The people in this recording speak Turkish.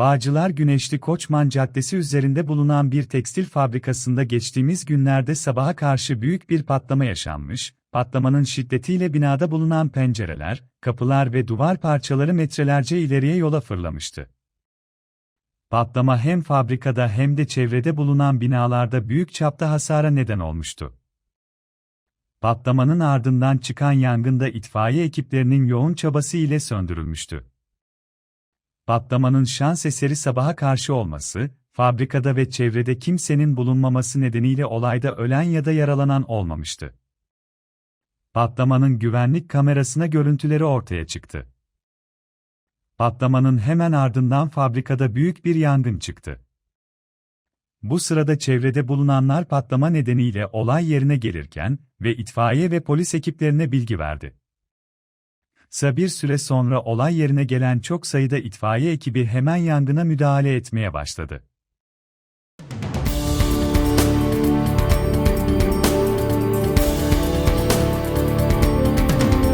Bağcılar Güneşli Koçman Caddesi üzerinde bulunan bir tekstil fabrikasında geçtiğimiz günlerde sabaha karşı büyük bir patlama yaşanmış, patlamanın şiddetiyle binada bulunan pencereler, kapılar ve duvar parçaları metrelerce ileriye yola fırlamıştı. Patlama hem fabrikada hem de çevrede bulunan binalarda büyük çapta hasara neden olmuştu. Patlamanın ardından çıkan yangında itfaiye ekiplerinin yoğun çabası ile söndürülmüştü. Patlamanın şans eseri sabaha karşı olması, fabrikada ve çevrede kimsenin bulunmaması nedeniyle olayda ölen ya da yaralanan olmamıştı. Patlamanın güvenlik kamerasına görüntüleri ortaya çıktı. Patlamanın hemen ardından fabrikada büyük bir yangın çıktı. Bu sırada çevrede bulunanlar patlama nedeniyle olay yerine gelirken ve itfaiye ve polis ekiplerine bilgi verdi. Kısa bir süre sonra olay yerine gelen çok sayıda itfaiye ekibi hemen yangına müdahale etmeye başladı.